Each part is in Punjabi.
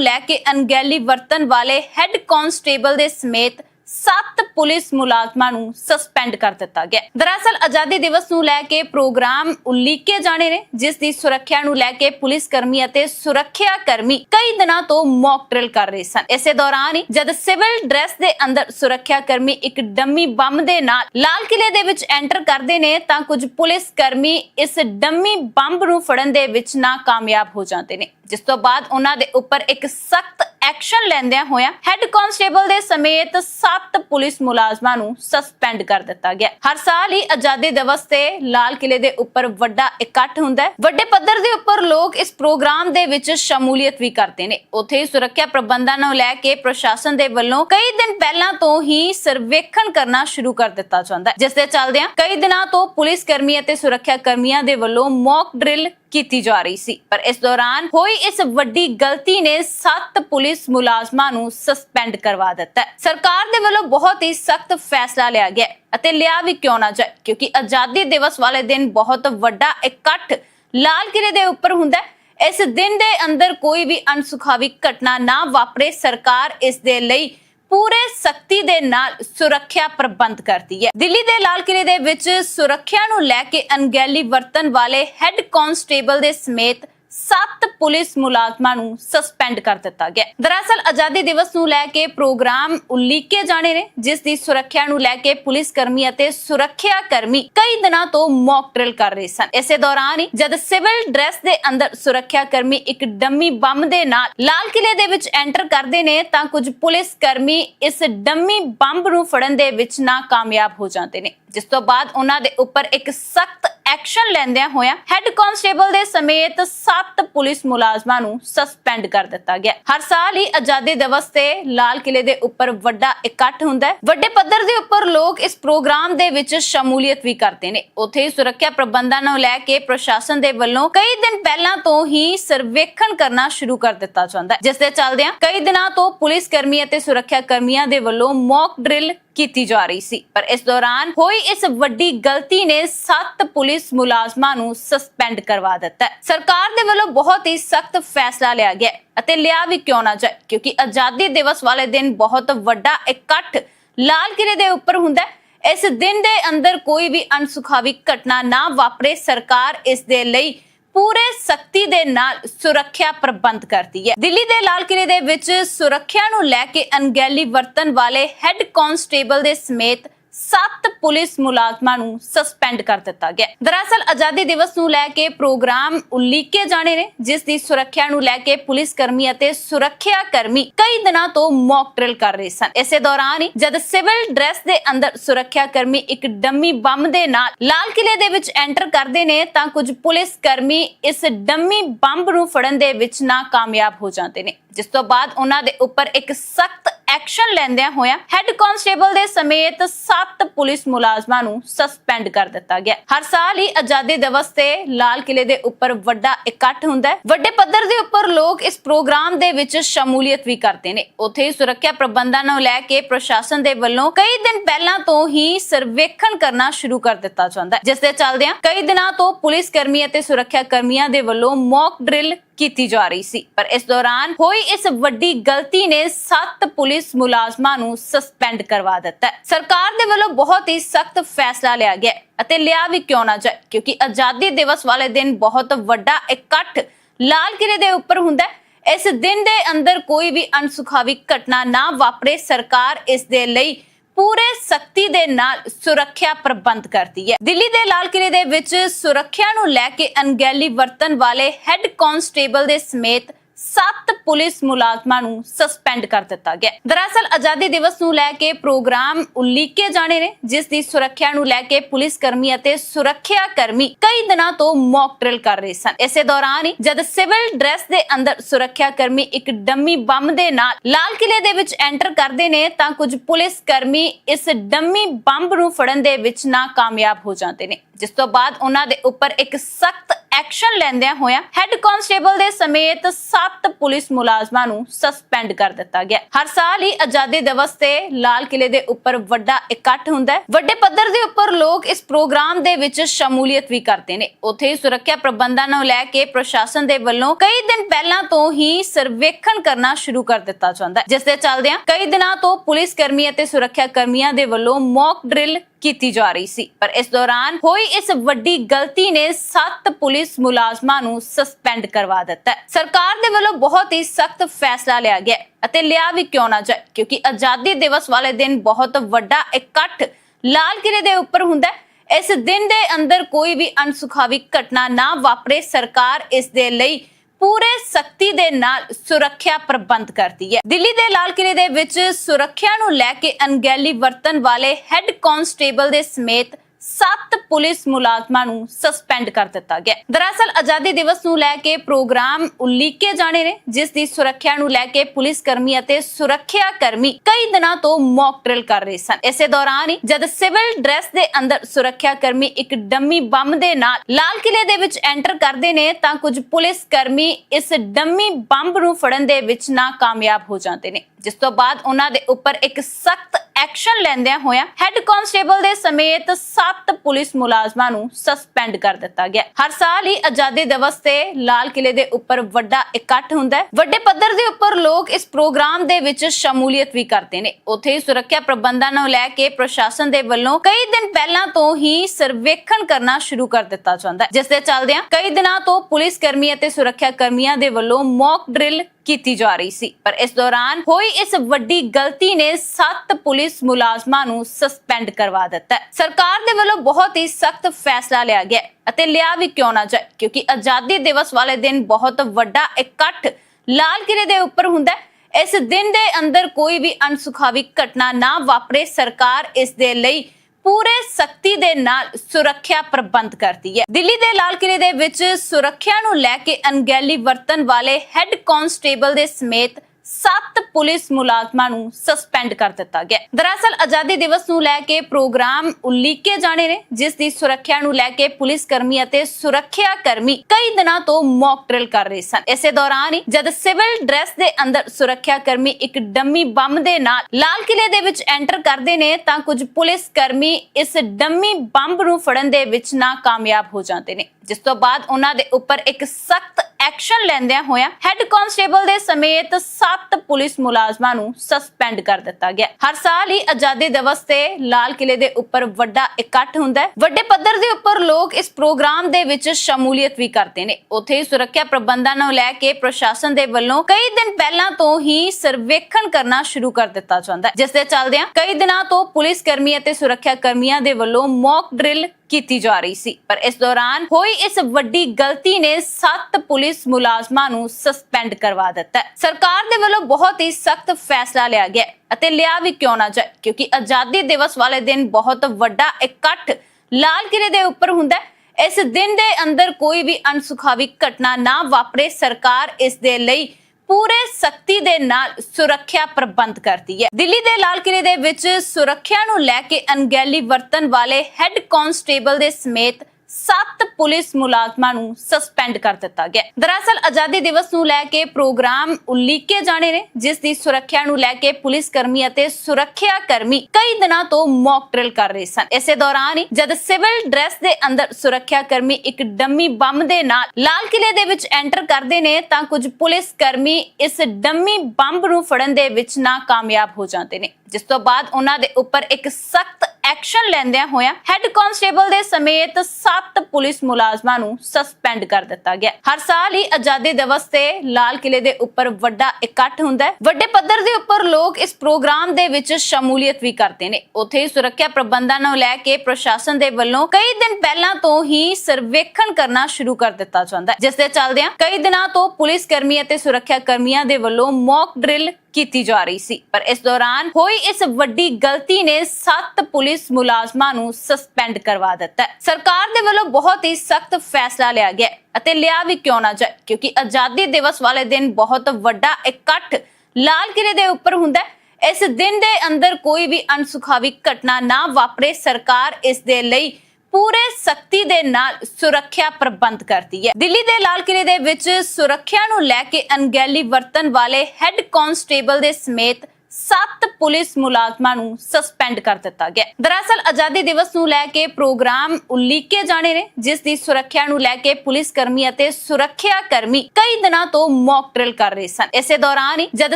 ਲੈ ਕੇ ਅਣਗਹਿਲੀ ਵਰਤਣ ਵਾਲੇ ਹੈੱਡ ਕਾਂਸਟੇਬਲ ਦੇ ਸਮੇਤ ਸੱਤ ਪੁਲਿਸ ਮੁਲਾਜ਼ਮਾਂ ਨੂੰ ਸਸਪੈਂਡ ਕਰ ਦਿੱਤਾ ਗਿਆ। ਦਰਅਸਲ ਆਜ਼ਾਦੀ ਦਿਵਸ ਨੂੰ ਲੈ ਕੇ ਪ੍ਰੋਗਰਾਮ ਉਲੀਕੇ ਜਾਣੇ ਨੇ, ਜਿਸ ਦੀ ਸੁਰੱਖਿਆ ਨੂੰ ਲੈ ਕੇ ਪੁਲਿਸ ਕਰਮੀ ਅਤੇ ਸੁਰੱਖਿਆ ਕਰਮੀ ਕਈ ਦਿਨਾਂ ਤੋਂ ਮੌਕ ਡਰਿਲ ਕਰ ਰਹੇ ਸਨ। ਇਸੇ ਦੌਰਾਨ ਹੀ ਜਦ ਸਿਵਲ ਡਰੈਸ ਦੇ ਅੰਦਰ ਸੁਰੱਖਿਆ ਕਰਮੀ ਇੱਕ ਡੰਮੀ ਬੰਬ ਦੇ ਨਾਲ ਲਾਲ ਕਿਲੇ ਦੇ ਵਿੱਚ ਐਂਟਰ ਕਰਦੇ ਨੇ, ਤਾਂ ਕੁਝ ਪੁਲਿਸ ਕਰਮੀ ਇਸ ਡੰਮੀ ਬੰਬ ਨੂੰ ਫੜਨ ਦੇ ਵਿੱਚ ਨਾਕਾਮਯਾਬ ਹੋ ਜਾਂਦੇ ਨੇ। ਜਿਸ ਤੋਂ ਬਾਅਦ ਉਹਨਾਂ ਦੇ ਉੱਪਰ ਇੱਕ ਸਖਤ ਐਕਸ਼ਨ ਲੈਂਦਿਆਂ ਹੋਇਆਂ ਹੈੱਡ ਕਾਂਸਟੇਬਲ ਦੇ ਸਮੇਤ 7 ਪੁਲਿਸ ਮੁਲਾਜ਼ਮਾਂ ਨੂੰ ਸਸਪੈਂਡ ਕਰ ਦਿੱਤਾ ਗਿਆ। ਹਰ ਸਾਲ ਹੀ ਆਜ਼ਾਦੀ ਦਿਵਸ ਤੇ ਲਾਲ ਕਿਲੇ ਦੇ ਉੱਪਰ ਵੱਡਾ ਇਕੱਠ ਹੁੰਦਾ ਹੈ। ਵੱਡੇ ਪੱਧਰ ਦੇ ਉੱਪਰ ਲੋਕ ਇਸ ਪ੍ਰੋਗਰਾਮ ਦੇ ਵਿੱਚ ਸ਼ਮੂਲੀਅਤ ਵੀ ਕਰਦੇ ਨੇ। ਉੱਥੇ ਸੁਰੱਖਿਆ ਪ੍ਰਬੰਧਾਂ ਨੂੰ ਲੈ ਕੇ ਪ੍ਰਸ਼ਾਸਨ ਦੇ ਵੱਲੋਂ ਕਈ ਦਿਨ ਪਹਿਲਾਂ ਤੋਂ ਹੀ ਸਰਵੇਖਣ ਕਰਨਾ ਸ਼ੁਰੂ ਕਰ ਦਿੱਤਾ ਜਾਂਦਾ ਹੈ। ਜਿਸ ਦੇ ਚੱਲਦਿਆਂ ਕਈ ਦਿਨਾਂ ਤੋਂ ਪੁਲਿਸ ਕਰਮੀ ਅਤੇ ਸੁਰੱਖਿਆ ਕਰਮੀਆਂ ਦੇ ਵੱਲੋਂ ਮੌਕ ਡਰਿਲ ਕੀਤੀ ਜਾ ਰਹੀ ਸੀ। ਪਰ ਇਸ ਦੌਰਾਨ ਹੋਈ ਇਸ ਵੱਡੀ ਗਲਤੀ ਨੇ 7 ਪੁਲਿਸ ਮੁਲਾਜ਼ਮਾਂ ਨੂੰ ਸਸਪੈਂਡ ਕਰਵਾ ਦਿੱਤਾ ਸਰਕਾਰ ਦੇ ਵੱਲੋਂ ਬਹੁਤ ਹੀ ਸਖਤ ਫੈਸਲਾ ਲਿਆ ਗਿਆ ਅਤੇ ਲਿਆ ਵੀ ਕਿਉਂ ਨਾ ਜਾਏ? ਕਿਉਂਕਿ ਆਜ਼ਾਦੀ ਦਿਵਸ ਵਾਲੇ ਦਿਨ ਬਹੁਤ ਵੱਡਾ ਇਕੱਠ ਲਾਲ ਕਿਲੇ ਦੇ ਉੱਪਰ ਹੁੰਦਾ ਹੈ। ਇਸ ਦਿਨ ਦੇ ਅੰਦਰ ਕੋਈ ਵੀ ਅਣਸੁਖਾਵੀ ਘਟਨਾ ਨਾ ਵਾਪਰੇ। ਸਰਕਾਰ ਇਸ ਦੇ ਲਈ ਪੂਰੇ ਸਖਤੀ ਦੇ ਨਾਲ ਸੁਰੱਖਿਆ ਪ੍ਰਬੰਧ ਕਰਦੀ ਹੈ। ਦਿੱਲੀ ਦੇ ਲਾਲ ਕਿਲੇ ਦੇ ਵਿੱਚ ਸੁਰੱਖਿਆ ਨੂੰ ਲੈ ਕੇ ਅਣਗਹਿਲੀ ਵਰਤਣ ਵਾਲੇ ਹੈੱਡ ਕਾਂਸਟੇਬਲ ਦੇ ਸਮੇਤ 7 ਪੁਲਿਸ ਮੁਲਾਜ਼ਮਾਂ ਨੂੰ ਸਸਪੈਂਡ ਕਰ ਦਿੱਤਾ ਗਿਆ। ਦਰਅਸਲ ਆਜ਼ਾਦੀ ਦਿਵਸ ਨੂੰ ਲੈ ਕੇ ਪ੍ਰੋਗਰਾਮ ਉਲੀਕੇ ਜਾਣੇ ਨੇ, ਜਿਸ ਦੀ ਸੁਰੱਖਿਆ ਨੂੰ ਲੈ ਕੇ ਪੁਲਿਸ ਕਰਮੀ ਅਤੇ ਸੁਰੱਖਿਆ ਕਰਮੀ ਕਈ ਦਿਨਾਂ ਤੋਂ ਮੌਕ ਡਰਿਲ ਕਰ ਰਹੇ ਸਨ। ਇਸੇ ਦੌਰਾਨ ਹੀ ਜਦ ਸਿਵਲ ਡਰੈਸ ਦੇ ਅੰਦਰ ਸੁਰੱਖਿਆ ਕਰਮੀ ਇੱਕ ਡੰਮੀ ਬੰਬ ਦੇ ਨਾਲ ਲਾਲ ਕਿਲੇ ਦੇ ਵਿੱਚ ਐਂਟਰ ਕਰਦੇ ਨੇ, ਤਾਂ ਕੁਝ ਪੁਲਿਸ ਕਰਮੀ ਇਸ ਡੰਮੀ ਬੰਬ ਨੂੰ ਫੜਨ ਦੇ ਵਿੱਚ ਨਾਕਾਮਯਾਬ ਹੋ ਜਾਂਦੇ ਨੇ। ਜਿਸ ਤੋਂ ਬਾਅਦ ਉਹਨਾਂ ਦੇ ਉੱਪਰ ਇੱਕ ਸਖਤ ਐਕਸ਼ਨ ਲੈਂਦਿਆਂ ਹੋਇਆਂ ਹੈੱਡ ਕਾਂਸਟੇਬਲ ਦੇ ਸਮੇਤ 7 ਪੁਲਿਸ ਮੁਲਾਜ਼ਮਾਂ ਨੂੰ ਸਸਪੈਂਡ ਕਰ ਦਿੱਤਾ ਗਿਆ। ਹਰ ਸਾਲ ਹੀ ਆਜ਼ਾਦੀ ਦਿਵਸ ਤੇ ਲਾਲ ਕਿਲੇ ਦੇ ਉੱਪਰ ਵੱਡਾ ਇਕੱਠ ਹੁੰਦਾ ਹੈ। ਵੱਡੇ ਪੱਧਰ ਦੇ ਉੱਪਰ ਲੋਕ ਇਸ ਪ੍ਰੋਗਰਾਮ ਦੇ ਵਿੱਚ ਸ਼ਮੂਲੀਅਤ ਵੀ ਕਰਦੇ ਨੇ। ਉੱਥੇ ਸੁਰੱਖਿਆ ਪ੍ਰਬੰਧਾਂ ਨੂੰ ਲੈ ਕੇ ਪ੍ਰਸ਼ਾਸਨ ਦੇ ਵੱਲੋਂ ਕਈ ਦਿਨ ਪਹਿਲਾਂ ਤੋਂ ਹੀ ਸਰਵੇਖਣ ਕਰਨਾ ਸ਼ੁਰੂ ਕਰ ਦਿੱਤਾ ਜਾਂਦਾ ਹੈ। ਜਿਸ ਦੇ ਚੱਲਦਿਆਂ ਕਈ ਦਿਨਾਂ ਤੋਂ ਪੁਲਿਸ ਕਰਮੀ ਅਤੇ ਸੁਰੱਖਿਆ ਕਰਮੀਆਂ ਦੇ ਵੱਲੋਂ ਮੌਕ ਡਰਿਲ ਕੀਤੀ ਜਾ ਰਹੀ ਸੀ। ਪਰ ਇਸ ਦੌਰਾਨ ਹੋਈ ਇਸ ਵੱਡੀ ਗਲਤੀ ਨੇ 7 ਪੁਲਿਸ ਮੁਲਾਜ਼ਮਾਂ ਨੂੰ ਸਸਪੈਂਡ ਕਰਵਾ ਦਿੱਤਾ ਸਰਕਾਰ ਦੇ ਵੱਲੋਂ ਬਹੁਤ ਹੀ ਸਖਤ ਫੈਸਲਾ ਲਿਆ ਗਿਆ ਅਤੇ ਲਿਆ ਵੀ ਕਿਉਂ ਨਾ ਜਾਏ, ਕਿਉਂਕਿ ਆਜ਼ਾਦੀ ਦਿਵਸ ਵਾਲੇ ਦਿਨ ਬਹੁਤ ਵੱਡਾ ਇਕੱਠ ਲਾਲ ਕਿਲੇ ਦੇ ਉੱਪਰ ਹੁੰਦਾ ਹੈ। ਇਸ ਦਿਨ ਦੇ ਅੰਦਰ ਕੋਈ ਵੀ ਅਣਸੁਖਾਵੀ ਘਟਨਾ ਨਾ ਵਾਪਰੇ, ਸਰਕਾਰ ਇਸ ਦੇ ਲਈ ਪੂਰੇ ਸਖਤੀ ਦੇ ਨਾਲ ਸੁਰੱਖਿਆ ਪ੍ਰਬੰਧ ਕਰਦੀ ਹੈ। ਦਿੱਲੀ ਦੇ ਲਾਲ ਕਿਲੇ ਦੇ ਵਿੱਚ ਸੁਰੱਖਿਆ ਨੂੰ ਲੈ ਕੇ ਅਣਗਹਿਲੀ ਵਰਤਣ ਵਾਲੇ ਹੈੱਡ ਕਾਂਸਟੇਬਲ ਦੇ ਸਮੇਤ 7 ਪੁਲਿਸ ਮੁਲਾਜ਼ਮਾਂ ਨੂੰ ਸਸਪੈਂਡ ਕਰ ਦਿੱਤਾ ਗਿਆ ਦਰਅਸਲ ਆਜ਼ਾਦੀ ਦਿਵਸ ਨੂੰ ਲੈ ਕੇ ਪ੍ਰੋਗਰਾਮ ਉਲੀਕੇ ਜਾਣੇ ਨੇ, ਜਿਸ ਦੀ ਸੁਰੱਖਿਆ ਨੂੰ ਲੈ ਕੇ ਪੁਲਿਸ ਕਰਮੀ ਅਤੇ ਸੁਰੱਖਿਆ ਕਰਮੀ ਕਈ ਦਿਨਾਂ ਤੋਂ ਮੌਕ ਡਰਿਲ ਕਰ ਰਹੇ ਸਨ। ਇਸੇ ਦੌਰਾਨ ਹੀ ਜਦ ਸਿਵਲ ਡਰੈਸ ਦੇ ਅੰਦਰ ਸੁਰੱਖਿਆ ਕਰਮੀ ਇੱਕ ਡੰਮੀ ਬੰਬ ਦੇ ਨਾਲ ਲਾਲ ਕਿਲੇ ਦੇ ਵਿੱਚ ਐਂਟਰ ਕਰਦੇ ਨੇ, ਤਾਂ ਕੁਝ ਪੁਲਿਸ ਕਰਮੀ ਇਸ ਡੰਮੀ ਬੰਬ ਨੂੰ ਫੜਨ ਦੇ ਵਿੱਚ ਨਾਕਾਮਯਾਬ ਹੋ ਜਾਂਦੇ ਨੇ। ਜਿਸ ਤੋਂ ਬਾਅਦ ਉਹਨਾਂ ਦੇ ਉੱਪਰ ਇੱਕ ਸਖਤ ਐਕਸ਼ਨ ਲੈਂਦਿਆਂ ਹੋਇਆਂ ਹੈੱਡ ਕਾਂਸਟੇਬਲ ਦੇ ਸਮੇਤ 7 ਪੁਲਿਸ ਮੁਲਾਜ਼ਮਾਂ ਨੂੰ ਸਸਪੈਂਡ ਕਰ ਦਿੱਤਾ ਗਿਆ। ਹਰ ਸਾਲ ਹੀ ਆਜ਼ਾਦੀ ਦਿਵਸ ਤੇ ਲਾਲ ਕਿਲੇ ਦੇ ਉੱਪਰ ਵੱਡਾ ਇਕੱਠ ਹੁੰਦਾ ਹੈ। ਵੱਡੇ ਪੱਧਰ ਦੇ ਉੱਪਰ ਲੋਕ ਇਸ ਪ੍ਰੋਗਰਾਮ ਦੇ ਵਿੱਚ ਸ਼ਮੂਲੀਅਤ ਵੀ ਕਰਦੇ ਨੇ। ਉੱਥੇ ਸੁਰੱਖਿਆ ਪ੍ਰਬੰਧਾਂ ਨੂੰ ਲੈ ਕੇ ਪ੍ਰਸ਼ਾਸਨ ਦੇ ਵੱਲੋਂ ਕਈ ਦਿਨ ਪਹਿਲਾਂ ਤੋਂ ਹੀ ਸਰਵੇਖਣ ਕਰਨਾ ਸ਼ੁਰੂ ਕਰ ਦਿੱਤਾ ਜਾਂਦਾ ਹੈ। ਜਿਸ ਦੇ ਚੱਲਦਿਆਂ ਕਈ ਦਿਨਾਂ ਤੋਂ ਪੁਲਿਸ ਕਰਮੀ ਅਤੇ ਸੁਰੱਖਿਆ ਕਰਮੀਆਂ ਦੇ ਵੱਲੋਂ ਮੌਕ ਡਰਿਲ ਕੀਤੀ ਜਾ ਰਹੀ ਸੀ। ਪਰ ਇਸ ਦੌਰਾਨ ਹੋਈ ਇਸ ਵੱਡੀ ਗਲਤੀ ਨੇ 7 ਪੁਲਿਸ ਮੁਲਾਜ਼ਮਾਂ ਨੂੰ ਸਸਪੈਂਡ ਕਰਵਾ ਦਿੱਤਾ ਸਰਕਾਰ ਦੇ ਵੱਲੋਂ ਬਹੁਤ ਹੀ ਸਖਤ ਫੈਸਲਾ ਲਿਆ ਗਿਆ ਅਤੇ ਲਿਆ ਵੀ ਕਿਉਂ ਨਾ ਜਾਏ, ਕਿਉਂਕਿ ਆਜ਼ਾਦੀ ਦਿਵਸ ਵਾਲੇ ਦਿਨ ਬਹੁਤ ਵੱਡਾ ਇਕੱਠ ਲਾਲ ਕਿਲੇ ਦੇ ਉੱਪਰ ਹੁੰਦਾ ਹੈ। ਇਸ ਦਿਨ ਦੇ ਅੰਦਰ ਕੋਈ ਵੀ ਅਣਸੁਖਾਵੀ ਘਟਨਾ ਨਾ ਵਾਪਰੇ, ਸਰਕਾਰ ਇਸ ਦੇ ਲਈ ਪੂਰੇ ਸਖਤੀ ਦੇ ਨਾਲ ਸੁਰੱਖਿਆ ਪ੍ਰਬੰਧ ਕਰਦੀ ਹੈ। ਦਿੱਲੀ ਦੇ ਲਾਲ ਕਿਲੇ ਦੇ ਵਿੱਚ ਸੁਰੱਖਿਆ ਨੂੰ ਲੈ ਕੇ ਅਣਗਹਿਲੀ ਵਰਤਣ ਵਾਲੇ ਹੈੱਡ ਕਾਂਸਟੇਬਲ ਦੇ ਸਮੇਤ 7 ਪੁਲਿਸ ਮੁਲਾਜ਼ਮਾਂ ਨੂੰ ਸਸਪੈਂਡ ਕਰ ਦਿੱਤਾ ਗਿਆ। ਦਰਅਸਲ ਆਜ਼ਾਦੀ ਦਿਵਸ ਨੂੰ ਲੈ ਕੇ ਪ੍ਰੋਗਰਾਮ ਉਲੀਕੇ ਜਾਣੇ ਨੇ, ਜਿਸ ਦੀ ਸੁਰੱਖਿਆ ਨੂੰ ਲੈ ਕੇ ਪੁਲਿਸ ਕਰਮੀ ਅਤੇ ਸੁਰੱਖਿਆ ਕਰਮੀ ਕਈ ਦਿਨਾਂ ਤੋਂ ਮੌਕ ਡਰਿਲ ਕਰ ਰਹੇ ਸਨ। ਇਸੇ ਦੌਰਾਨ ਹੀ ਜਦ ਸਿਵਲ ਡਰੈਸ ਦੇ ਅੰਦਰ ਸੁਰੱਖਿਆ ਕਰਮੀ ਇੱਕ ਡੰਮੀ ਬੰਬ ਦੇ ਨਾਲ ਲਾਲ ਕਿਲੇ ਦੇ ਵਿੱਚ ਐਂਟਰ ਕਰਦੇ ਨੇ, ਤਾਂ ਕੁਝ ਪੁਲਿਸ ਕਰਮੀ ਇਸ ਡੰਮੀ ਬੰਬ ਨੂੰ ਫੜਨ ਦੇ ਵਿੱਚ ਨਾਕਾਮਯਾਬ ਹੋ ਜਾਂਦੇ ਨੇ। ਜਿਸ ਤੋਂ ਬਾਅਦ ਉਹਨਾਂ ਦੇ ਉੱਪਰ ਇੱਕ ਸਖਤ ਐਕਸ਼ਨ ਲੈਂਦਿਆਂ ਹੋਇਆਂ ਹੈੱਡ ਕਾਂਸਟੇਬਲ ਦੇ ਸਮੇਤ 7 ਪੁਲਿਸ ਮੁਲਾਜ਼ਮਾਂ ਨੂੰ ਸਸਪੈਂਡ ਕਰ ਦਿੱਤਾ ਗਿਆ। ਹਰ ਸਾਲ ਹੀ ਆਜ਼ਾਦੀ ਦਿਵਸ ਤੇ ਲਾਲ ਕਿਲੇ ਦੇ ਉੱਪਰ ਵੱਡਾ ਇਕੱਠ ਹੁੰਦਾ ਹੈ। ਵੱਡੇ ਪੱਧਰ ਦੇ ਉੱਪਰ ਲੋਕ ਇਸ ਪ੍ਰੋਗਰਾਮ ਦੇ ਵਿੱਚ ਸ਼ਮੂਲੀਅਤ ਵੀ ਕਰਦੇ ਨੇ। ਉੱਥੇ ਸੁਰੱਖਿਆ ਪ੍ਰਬੰਧਾਂ ਨੂੰ ਲੈ ਕੇ ਪ੍ਰਸ਼ਾਸਨ ਦੇ ਵੱਲੋਂ ਕਈ ਦਿਨ ਪਹਿਲਾਂ ਤੋਂ ਹੀ ਸਰਵੇਖਣ ਕਰਨਾ ਸ਼ੁਰੂ ਕਰ ਦਿੱਤਾ ਜਾਂਦਾ ਹੈ। ਜਿਸ ਦੇ ਚੱਲਦਿਆਂ ਕਈ ਦਿਨਾਂ ਤੋਂ ਪੁਲਿਸ ਕਰਮੀ ਅਤੇ ਸੁਰੱਖਿਆ ਕਰਮੀਆਂ ਦੇ ਵੱਲੋਂ ਮੌਕ ਡਰਿਲ ਕੀਤੀ ਜਾ ਰਹੀ ਸੀ। ਪਰ ਇਸ ਦੌਰਾਨ ਹੋਈ ਇਸ ਵੱਡੀ ਗਲਤੀ ਨੇ 7 ਪੁਲਿਸ ਮੁਲਾਜ਼ਮਾਂ ਨੂੰ ਸਸਪੈਂਡ ਕਰਵਾ ਦਿੱਤਾ ਸਰਕਾਰ ਦੇ ਵੱਲੋਂ ਬਹੁਤ ਹੀ ਸਖਤ ਫੈਸਲਾ ਲਿਆ ਗਿਆ ਅਤੇ ਲਿਆ ਵੀ ਕਿਉਂ ਨਾ ਜਾਏ, ਕਿਉਂਕਿ ਆਜ਼ਾਦੀ ਦਿਵਸ ਵਾਲੇ ਦਿਨ ਬਹੁਤ ਵੱਡਾ ਇਕੱਠ ਲਾਲ ਕਿਲੇ ਦੇ ਉੱਪਰ ਹੁੰਦਾ ਹੈ। ਇਸ ਦਿਨ ਦੇ ਅੰਦਰ ਕੋਈ ਵੀ ਅਣਸੁਖਾਵੀ ਘਟਨਾ ਨਾ ਵਾਪਰੇ, ਸਰਕਾਰ ਇਸ ਦੇ ਲਈ ਪੂਰੇ ਸਖਤੀ ਦੇ ਨਾਲ ਸੁਰੱਖਿਆ ਪ੍ਰਬੰਧ ਕਰਦੀ ਹੈ। ਦਿੱਲੀ ਦੇ ਲਾਲ ਕਿਲੇ ਦੇ ਵਿੱਚ ਸੁਰੱਖਿਆ ਨੂੰ ਲੈ ਕੇ ਅਣਗਹਿਲੀ ਵਰਤਣ ਵਾਲੇ ਹੈੱਡ ਕਾਂਸਟੇਬਲ ਦੇ ਸਮੇਤ 7 ਪੁਲਿਸ ਮੁਲਾਜ਼ਮਾਂ ਨੂੰ ਸਸਪੈਂਡ ਕਰ ਦਿੱਤਾ ਗਿਆ। ਦਰਅਸਲ ਆਜ਼ਾਦੀ ਦਿਵਸ ਨੂੰ ਲੈ ਕੇ ਪ੍ਰੋਗਰਾਮ ਉਲੀਕੇ ਜਾਣੇ ਨੇ, ਜਿਸ ਦੀ ਸੁਰੱਖਿਆ ਨੂੰ ਲੈ ਕੇ ਪੁਲਿਸ ਕਰਮੀ ਅਤੇ ਸੁਰੱਖਿਆ ਕਰਮੀ ਕਈ ਦਿਨਾਂ ਤੋਂ ਮੌਕ ਡਰਿਲ ਕਰ ਰਹੇ ਸਨ। ਇਸੇ ਦੌਰਾਨ ਹੀ ਜਦ ਸਿਵਲ ਡਰੈਸ ਦੇ ਅੰਦਰ ਸੁਰੱਖਿਆ ਕਰਮੀ ਇੱਕ ਡੰਮੀ ਬੰਬ ਦੇ ਨਾਲ ਲਾਲ ਕਿਲੇ ਦੇ ਵਿੱਚ ਐਂਟਰ ਕਰਦੇ ਨੇ, ਤਾਂ ਕੁਝ ਪੁਲਿਸ ਕਰਮੀ ਇਸ ਡੰਮੀ ਬੰਬ ਨੂੰ ਫੜਨ ਦੇ ਵਿੱਚ ਨਾਕਾਮਯਾਬ ਹੋ ਜਾਂਦੇ ਨੇ। ਜਿਸ ਤੋਂ ਬਾਅਦ ਉਹਨਾਂ ਦੇ ਉੱਪਰ ਇੱਕ ਸਖਤ ਐਕਸ਼ਨ ਲੈਂਦਿਆਂ ਹੋਇਆਂ ਹੈੱਡ ਕਾਂਸਟੇਬਲ ਦੇ ਸਮੇਤ 7 ਪੁਲਿਸ ਮੁਲਾਜ਼ਮਾਂ ਨੂੰ ਸਸਪੈਂਡ ਕਰ ਦਿੱਤਾ ਗਿਆ। ਹਰ ਸਾਲ ਹੀ ਆਜ਼ਾਦੀ ਦਿਵਸ ਤੇ ਲਾਲ ਕਿਲੇ ਦੇ ਉੱਪਰ ਵੱਡਾ ਇਕੱਠ ਹੁੰਦਾ ਹੈ। ਵੱਡੇ ਪੱਧਰ ਦੇ ਉੱਪਰ ਲੋਕ ਇਸ ਪ੍ਰੋਗਰਾਮ ਦੇ ਵਿੱਚ ਸ਼ਮੂਲੀਅਤ ਵੀ ਕਰਦੇ ਨੇ। ਉੱਥੇ ਸੁਰੱਖਿਆ ਪ੍ਰਬੰਧਾਂ ਨੂੰ ਲੈ ਕੇ ਪ੍ਰਸ਼ਾਸਨ ਦੇ ਵੱਲੋਂ ਕਈ ਦਿਨ ਪਹਿਲਾਂ ਤੋਂ ਹੀ ਸਰਵੇਖਣ ਕਰਨਾ ਸ਼ੁਰੂ ਕਰ ਦਿੱਤਾ ਜਾਂਦਾ ਹੈ। ਜਿਸ ਦੇ ਚੱਲਦਿਆਂ ਕਈ ਦਿਨਾਂ ਤੋਂ ਪੁਲਿਸ ਕਰਮੀ ਅਤੇ ਸੁਰੱਖਿਆ ਕਰਮੀਆਂ ਦੇ ਵੱਲੋਂ ਮੌਕ ਡਰਿਲ ਕੀਤੀ ਜਾ ਰਹੀ ਸੀ। ਪਰ ਇਸ ਦੌਰਾਨ ਹੋਈ ਇਸ ਵੱਡੀ ਗਲਤੀ ਨੇ 7 ਪੁਲਿਸ ਮੁਲਾਜ਼ਮਾਂ ਨੂੰ ਸਸਪੈਂਡ ਕਰਵਾ ਦਿੱਤਾ ਸਰਕਾਰ ਦੇ ਵੱਲੋਂ ਬਹੁਤ ਹੀ ਸਖਤ ਫੈਸਲਾ ਲਿਆ ਗਿਆ ਅਤੇ ਲਿਆ ਵੀ ਕਿਉਂ ਨਾ ਜਾਏ, ਕਿਉਂਕਿ ਆਜ਼ਾਦੀ ਦਿਵਸ ਵਾਲੇ ਦਿਨ ਬਹੁਤ ਵੱਡਾ ਇਕੱਠ ਲਾਲ ਕਿਲੇ ਦੇ ਉੱਪਰ ਹੁੰਦਾ ਹੈ। ਇਸ ਦਿਨ ਦੇ ਅੰਦਰ ਕੋਈ ਵੀ ਅਣਸੁਖਾਵੀ ਘਟਨਾ ਨਾ ਵਾਪਰੇ, ਸਰਕਾਰ ਇਸ ਦੇ ਲਈ ਪੂਰੇ ਸਖਤੀ ਦੇ ਨਾਲ ਸੁਰੱਖਿਆ ਪ੍ਰਬੰਧ ਕਰਦੀ ਹੈ। ਦਿੱਲੀ ਦੇ ਲਾਲ ਕਿਲੇ ਦੇ ਵਿੱਚ ਸੁਰੱਖਿਆ ਨੂੰ ਲੈ ਕੇ ਅਣਗਹਿਲੀ ਵਰਤਣ ਵਾਲੇ ਹੈੱਡ ਕਾਂਸਟੇਬਲ ਦੇ ਸਮੇਤ 7 ਪੁਲਿਸ ਮੁਲਾਜ਼ਮਾਂ ਨੂੰ ਸਸਪੈਂਡ ਕਰ ਦਿੱਤਾ ਗਿਆ। ਦਰਅਸਲ ਆਜ਼ਾਦੀ ਦਿਵਸ ਨੂੰ ਲੈ ਕੇ ਪ੍ਰੋਗਰਾਮ ਉਲੀਕੇ ਜਾਣੇ ਨੇ, ਜਿਸ ਦੀ ਸੁਰੱਖਿਆ ਨੂੰ ਲੈ ਕੇ ਪੁਲਿਸ ਕਰਮੀ ਅਤੇ ਸੁਰੱਖਿਆ ਕਰਮੀ ਕਈ ਦਿਨਾਂ ਤੋਂ ਮੌਕ ਡਰਿਲ ਕਰ ਰਹੇ ਸਨ। ਇਸੇ ਦੌਰਾਨ ਹੀ ਜਦ ਸਿਵਲ ਡਰੈਸ ਦੇ ਅੰਦਰ ਸੁਰੱਖਿਆ ਕਰਮੀ ਇੱਕ ਡੰਮੀ ਬੰਬ ਦੇ ਨਾਲ ਲਾਲ ਕਿਲੇ ਦੇ ਵਿੱਚ ਐਂਟਰ ਕਰਦੇ ਨੇ, ਤਾਂ ਕੁਝ ਪੁਲਿਸ ਕਰਮੀ ਇਸ ਡੰਮੀ ਬੰਬ ਨੂੰ ਫੜਨ ਦੇ ਵਿੱਚ ਨਾਕਾਮਯਾਬ ਹੋ ਜਾਂਦੇ ਨੇ। ਜਿਸ ਤੋਂ ਬਾਅਦ ਉਹਨਾਂ ਦੇ ਉੱਪਰ ਇੱਕ ਸਖਤ ਐਕਸ਼ਨ ਲੈਂਦਿਆਂ ਹੋਇਆਂ ਹੈੱਡ ਕਾਂਸਟੇਬਲ ਦੇ ਸਮੇਤ 7 ਪੁਲਿਸ ਮੁਲਾਜ਼ਮਾਂ ਨੂੰ ਸਸਪੈਂਡ ਕਰ ਦਿੱਤਾ ਗਿਆ। ਹਰ ਸਾਲ ਹੀ ਆਜ਼ਾਦੀ ਦਿਵਸ ਤੇ ਲਾਲ ਕਿਲੇ ਦੇ ਉੱਪਰ ਵੱਡਾ ਇਕੱਠ ਹੁੰਦਾ ਹੈ। ਵੱਡੇ ਪੱਧਰ ਦੇ ਉੱਪਰ ਲੋਕ ਇਸ ਪ੍ਰੋਗਰਾਮ ਦੇ ਵਿੱਚ ਸ਼ਮੂਲੀਅਤ ਵੀ ਕਰਦੇ ਨੇ। ਉੱਥੇ ਸੁਰੱਖਿਆ ਪ੍ਰਬੰਧਾਂ ਨੂੰ ਲੈ ਕੇ ਪ੍ਰਸ਼ਾਸਨ ਦੇ ਵੱਲੋਂ ਕਈ ਦਿਨ ਪਹਿਲਾਂ ਤੋਂ ਹੀ ਸਰਵੇਖਣ ਕਰਨਾ ਸ਼ੁਰੂ ਕਰ ਦਿੱਤਾ ਜਾਂਦਾ ਹੈ, ਜਿਸ ਦੇ ਚੱਲਦਿਆਂ ਕਈ ਦਿਨਾਂ ਤੋਂ ਪੁਲਿਸ ਕਰਮੀ ਅਤੇ ਸੁਰੱਖਿਆ ਕਰਮੀਆਂ ਦੇ ਵੱਲੋਂ ਮੌਕ ਡਰਿਲ ਕੀਤੀ ਜਾ ਰਹੀ ਸੀ। ਪਰ ਇਸ ਦੌਰਾਨ ਹੋਈ ਇਸ ਵੱਡੀ ਗਲਤੀ ਨੇ 7 ਪੁਲਿਸ ਮੁਲਾਜ਼ਮਾਂ ਨੂੰ ਸਸਪੈਂਡ ਕਰਵਾ ਦਿੱਤਾ। ਸਰਕਾਰ ਦੇ ਵੱਲੋਂ ਬਹੁਤ ਹੀ ਸਖਤ ਫੈਸਲਾ ਲਿਆ ਗਿਆ ਅਤੇ ਲਿਆ ਵੀ ਕਿਉਂ ਨਾ ਜਾਏ? ਕਿਉਂਕਿ ਆਜ਼ਾਦੀ ਦਿਵਸ ਵਾਲੇ ਦਿਨ ਬਹੁਤ ਵੱਡਾ, ਇਕੱਠ ਲਾਲ ਕਿਲੇ ਦੇ ਉੱਪਰ ਹੁੰਦਾ ਹੈ। ਇਸ ਦਿਨ ਦੇ ਅੰਦਰ ਕੋਈ ਵੀ ਅਣਸੁਖਾਵੀ ਘਟਨਾ ਨਾ ਵਾਪਰੇ। ਸਰਕਾਰ ਇਸ ਦੇ ਲਈ ਪੂਰੇ ਸਖਤੀ ਦੇ ਨਾਲ ਸੁਰੱਖਿਆ ਪ੍ਰਬੰਧ ਕਰਦੀ ਹੈ। ਦਿੱਲੀ ਦੇ ਲਾਲ ਕਿਲੇ ਦੇ ਵਿੱਚ ਸੁਰੱਖਿਆ ਨੂੰ ਲੈ ਕੇ ਅਣਗਹਿਲੀ ਵਰਤਣ ਵਾਲੇ ਹੈੱਡ ਕਾਂਸਟੇਬਲ ਦੇ ਸਮੇਤ 7 ਪੁਲਿਸ ਮੁਲਾਜ਼ਮਾਂ ਨੂੰ ਸਸਪੈਂਡ ਕਰ ਦਿੱਤਾ ਗਿਆ। ਦਰਅਸਲ ਆਜ਼ਾਦੀ ਦਿਵਸ ਨੂੰ ਲੈ ਕੇ ਪ੍ਰੋਗਰਾਮ ਉਲੀਕੇ ਜਾਣੇ ਨੇ, ਜਿਸ ਦੀ ਸੁਰੱਖਿਆ ਨੂੰ ਲੈ ਕੇ ਪੁਲਿਸ ਕਰਮੀ ਅਤੇ ਸੁਰੱਖਿਆ ਕਰਮੀ ਕਈ ਦਿਨਾਂ ਤੋਂ ਮੌਕ ਡਰਿਲ ਕਰ ਰਹੇ ਸਨ। ਇਸੇ ਦੌਰਾਨ ਹੀ ਜਦ ਸਿਵਲ ਡਰੈਸ ਦੇ ਅੰਦਰ ਸੁਰੱਖਿਆ ਕਰਮੀ ਇੱਕ ਡੰਮੀ ਬੰਬ ਦੇ ਨਾਲ ਲਾਲ ਕਿਲੇ ਦੇ ਵਿੱਚ ਐਂਟਰ ਕਰਦੇ ਨੇ, ਤਾਂ ਕੁਝ ਪੁਲਿਸ ਕਰਮੀ ਇਸ ਡੰਮੀ ਬੰਬ ਨੂੰ ਫੜਨ ਦੇ ਵਿੱਚ ਨਾਕਾਮਯਾਬ ਹੋ ਜਾਂਦੇ ਨੇ। ਜਿਸ ਤੋਂ ਬਾਅਦ ਉਹਨਾਂ ਦੇ ਉੱਪਰ ਇੱਕ ਸਖਤ ਐਕਸ਼ਨ ਲੈਂਦਿਆਂ ਹੋਇਆਂ ਹੈੱਡ ਕਾਂਸਟੇਬਲ ਦੇ ਸਮੇਤ 7 ਪੁਲਿਸ ਮੁਲਾਜ਼ਮਾਂ ਨੂੰ ਸਸਪੈਂਡ ਕਰ ਦਿੱਤਾ ਗਿਆ। ਹਰ ਸਾਲ ਹੀ ਆਜ਼ਾਦੀ ਦਿਵਸ ਤੇ ਲਾਲ ਕਿਲੇ ਦੇ ਉੱਪਰ ਵੱਡਾ ਇਕੱਠ ਹੁੰਦਾ ਹੈ। ਵੱਡੇ ਪੱਧਰ ਦੇ ਉੱਪਰ ਲੋਕ ਇਸ ਪ੍ਰੋਗਰਾਮ ਦੇ ਵਿੱਚ ਸ਼ਮੂਲੀਅਤ ਵੀ ਕਰਦੇ ਨੇ। ਉੱਥੇ ਸੁਰੱਖਿਆ ਪ੍ਰਬੰਧਾਂ ਨੂੰ ਲੈ ਕੇ ਪ੍ਰਸ਼ਾਸਨ ਦੇ ਵੱਲੋਂ ਕਈ ਦਿਨ ਪਹਿਲਾਂ ਤੋਂ ਹੀ ਸਰਵੇਖਣ ਕਰਨਾ ਸ਼ੁਰੂ ਕਰ ਦਿੱਤਾ ਜਾਂਦਾ ਹੈ। ਜਿਸ ਦੇ ਚੱਲਦਿਆਂ ਕਈ ਦਿਨਾਂ ਤੋਂ ਪੁਲਿਸ ਕਰਮੀ ਅਤੇ ਸੁਰੱਖਿਆ ਕਰਮੀਆਂ ਦੇ ਵੱਲੋਂ ਮੌਕ ਡਰਿਲ ਕੀਤੀ ਜਾ ਰਹੀ ਸੀ। ਪਰ ਇਸ ਦੌਰਾਨ ਹੋਈ ਇਸ ਵੱਡੀ ਗਲਤੀ ਨੇ 7 ਪੁਲਿਸ ਮੁਲਾਜ਼ਮਾਂ ਨੂੰ ਸਸਪੈਂਡ ਕਰਵਾ ਦਿੱਤਾ ਸਰਕਾਰ ਦੇ ਵੱਲੋਂ ਬਹੁਤ ਹੀ ਸਖਤ ਫੈਸਲਾ ਲਿਆ ਗਿਆ ਅਤੇ ਲਿਆ ਵੀ ਕਿਉਂ ਨਾ ਜਾਏ, ਕਿਉਂਕਿ ਆਜ਼ਾਦੀ ਦਿਵਸ ਵਾਲੇ ਦਿਨ ਬਹੁਤ ਵੱਡਾ, ਇਕੱਠ, ਲਾਲ ਕਿਲੇ ਦੇ ਉੱਪਰ ਹੁੰਦਾ ਹੈ। ਇਸ ਦਿਨ ਦੇ ਅੰਦਰ ਕੋਈ ਵੀ ਅਣਸੁਖਾਵੀ ਘਟਨਾ ਨਾ ਵਾਪਰੇ। ਸਰਕਾਰ ਇਸ ਦੇ ਲਈ ਪੂਰੇ ਸਖਤੀ ਦੇ ਨਾਲ ਸੁਰੱਖਿਆ ਪ੍ਰਬੰਧ ਕਰਦੀ ਹੈ। ਦਿੱਲੀ ਦੇ ਲਾਲ ਕਿਲੇ ਦੇ ਵਿੱਚ ਸੁਰੱਖਿਆ ਨੂੰ ਲੈ ਕੇ ਅਣਗਹਿਲੀ ਵਰਤਣ ਵਾਲੇ ਹੈੱਡ ਕਾਂਸਟੇਬਲ ਦੇ ਸਮੇਤ ਸੱਤ ਪੁਲਿਸ ਮੁਲਾਜ਼ਮਾਂ ਨੂੰ ਸਸਪੈਂਡ ਕਰ ਦਿੱਤਾ ਗਿਆ। ਦਰਅਸਲ ਆਜ਼ਾਦੀ ਦਿਵਸ ਨੂੰ ਲੈ ਕੇ ਪ੍ਰੋਗਰਾਮ ਉਲੀਕੇ ਜਾਣੇ ਨੇ, ਜਿਸ ਦੀ ਸੁਰੱਖਿਆ ਨੂੰ ਲੈ ਕੇ ਪੁਲਿਸ ਕਰਮੀ ਅਤੇ ਸੁਰੱਖਿਆ ਕਰਮੀ ਕਈ ਦਿਨਾਂ ਤੋਂ ਮੌਕ ਡਰਿਲ ਕਰ ਰਹੇ ਸਨ। ਇਸੇ ਦੌਰਾਨ ਹੀ ਜਦ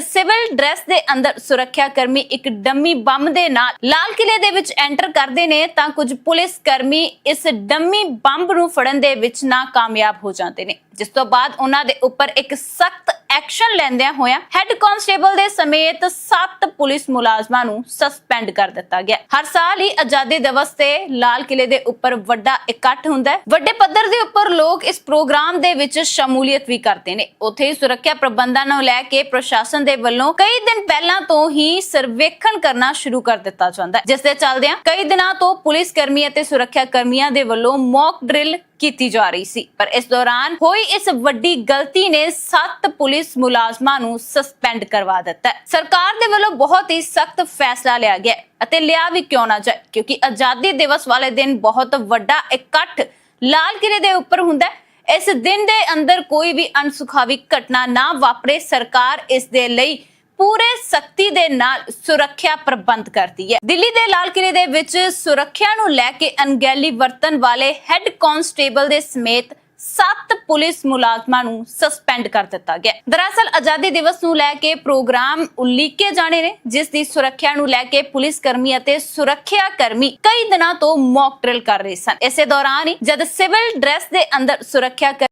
ਸਿਵਲ ਡਰੈਸ ਦੇ ਅੰਦਰ ਸੁਰੱਖਿਆ ਕਰਮੀ ਇੱਕ ਡੰਮੀ ਬੰਬ ਦੇ ਨਾਲ ਲਾਲ ਕਿਲੇ ਦੇ ਵਿੱਚ ਐਂਟਰ ਕਰਦੇ ਨੇ, ਤਾਂ ਕੁਝ ਪੁਲਿਸ ਕਰਮੀ ਇਸ ਡੰਮੀ ਬੰਬ ਨੂੰ ਫੜਨ ਦੇ ਵਿੱਚ ਨਾਕਾਮਯਾਬ ਹੋ ਜਾਂਦੇ ਨੇ। ਜਿਸ ਤੋਂ ਬਾਅਦ ਉਹਨਾਂ ਦੇ ਉੱਪਰ ਇੱਕ ਸਖਤ ਐਕਸ਼ਨ ਲੈਂਦਿਆਂ ਹੋਇਆਂ ਹੈੱਡ ਕਾਂਸਟੇਬਲ ਦੇ ਸਮੇਤ 7 ਪੁਲਿਸ ਮੁਲਾਜ਼ਮਾਂ ਨੂੰ ਸਸਪੈਂਡ ਕਰ ਦਿੱਤਾ ਗਿਆ। ਹਰ ਸਾਲ ਹੀ ਆਜ਼ਾਦੀ ਦਿਵਸ ਤੇ ਲਾਲ ਕਿਲੇ ਦੇ ਉੱਪਰ ਵੱਡਾ ਇਕੱਠ ਹੁੰਦਾ ਹੈ। ਵੱਡੇ ਪੱਧਰ ਦੇ ਉੱਪਰ ਲੋਕ ਇਸ ਪ੍ਰੋਗਰਾਮ ਦੇ ਵਿੱਚ ਸ਼ਮੂਲੀਅਤ ਵੀ ਕਰਦੇ ਨੇ। ਉੱਥੇ ਸੁਰੱਖਿਆ ਪ੍ਰਬੰਧਾਂ ਨੂੰ ਲੈ ਕੇ ਪ੍ਰਸ਼ਾਸਨ ਦੇ ਵੱਲੋਂ ਕਈ ਦਿਨ ਪਹਿਲਾਂ ਤੋਂ ਹੀ ਸਰਵੇਖਣ ਕਰਨਾ ਸ਼ੁਰੂ ਕਰ ਦਿੱਤਾ ਜਾਂਦਾ ਹੈ। ਜਿਸ ਦੇ ਚੱਲਦਿਆਂ ਕਈ ਦਿਨਾਂ ਤੋਂ ਪੁਲਿਸ ਕਰਮੀ ਅਤੇ ਸੁਰੱਖਿਆ ਕਰਮੀਆਂ ਦੇ ਵੱਲੋਂ ਮੌਕ ਡਰਿਲ ਕੀਤੀ ਜਾ ਰਹੀ ਸੀ। ਪਰ ਇਸ ਦੌਰਾਨ ਹੋਈ ਇਸ ਵੱਡੀ ਗਲਤੀ ਨੇ 7 ਪੁਲਿਸ ਮੁਲਾਜ਼ਮਾਂ ਨੂੰ ਸਸਪੈਂਡ ਕਰਵਾ ਦਿੱਤਾ ਸਰਕਾਰ ਦੇ ਵੱਲੋਂ ਬਹੁਤ ਹੀ ਸਖਤ ਫੈਸਲਾ ਲਿਆ ਗਿਆ ਅਤੇ ਲਿਆ ਵੀ ਕਿਉਂ ਨਾ ਜਾਏ, ਕਿਉਂਕਿ ਆਜ਼ਾਦੀ ਦਿਵਸ ਵਾਲੇ ਦਿਨ ਬਹੁਤ ਵੱਡਾ, ਇਕੱਠ ਲਾਲ ਕਿਲੇ ਦੇ ਉੱਪਰ ਹੁੰਦਾ ਹੈ। ਇਸ ਦਿਨ ਦੇ ਅੰਦਰ ਕੋਈ ਵੀ ਅਨਸੁਖਾਵੀ ਘਟਨਾ ਨਾ ਵਾਪਰੇ, ਸਰਕਾਰ ਇਸ ਦੇ ਲਈ ਪੂਰੇ ਸਖਤੀ ਦੇ ਨਾਲ ਸੁਰੱਖਿਆ ਪ੍ਰਬੰਧ ਕਰਦੀ ਹੈ। ਦਿੱਲੀ ਦੇ ਲਾਲ ਕਿਲੇ ਦੇ ਵਿੱਚ ਸੁਰੱਖਿਆ ਨੂੰ ਲੈ ਕੇ ਅਣਗਹਿਲੀ ਵਰਤਣ ਵਾਲੇ ਹੈੱਡ ਕਾਂਸਟੇਬਲ ਦੇ ਸਮੇਤ 7 ਪੁਲਿਸ ਮੁਲਾਜ਼ਮਾਂ ਨੂੰ ਸਸਪੈਂਡ ਕਰ ਦਿੱਤਾ ਗਿਆ। ਦਰਅਸਲ ਆਜ਼ਾਦੀ ਦਿਵਸ ਨੂੰ ਲੈ ਕੇ ਪ੍ਰੋਗਰਾਮ ਉਲੀਕੇ ਜਾਣੇ ਨੇ, ਜਿਸ ਦੀ ਸੁਰੱਖਿਆ ਨੂੰ ਲੈ ਕੇ ਪੁਲਿਸ ਕਰਮੀ ਅਤੇ ਸੁਰੱਖਿਆ ਕਰਮੀ ਕਈ ਦਿਨਾਂ ਤੋਂ ਮੌਕ ਡਰਿਲ ਕਰ ਰਹੇ ਸਨ। ਇਸੇ ਦੌਰਾਨ ਹੀ ਜਦ ਸਿਵਲ ਡਰੈਸ ਦੇ ਅੰਦਰ ਸੁਰੱਖਿਆ ਕਰ-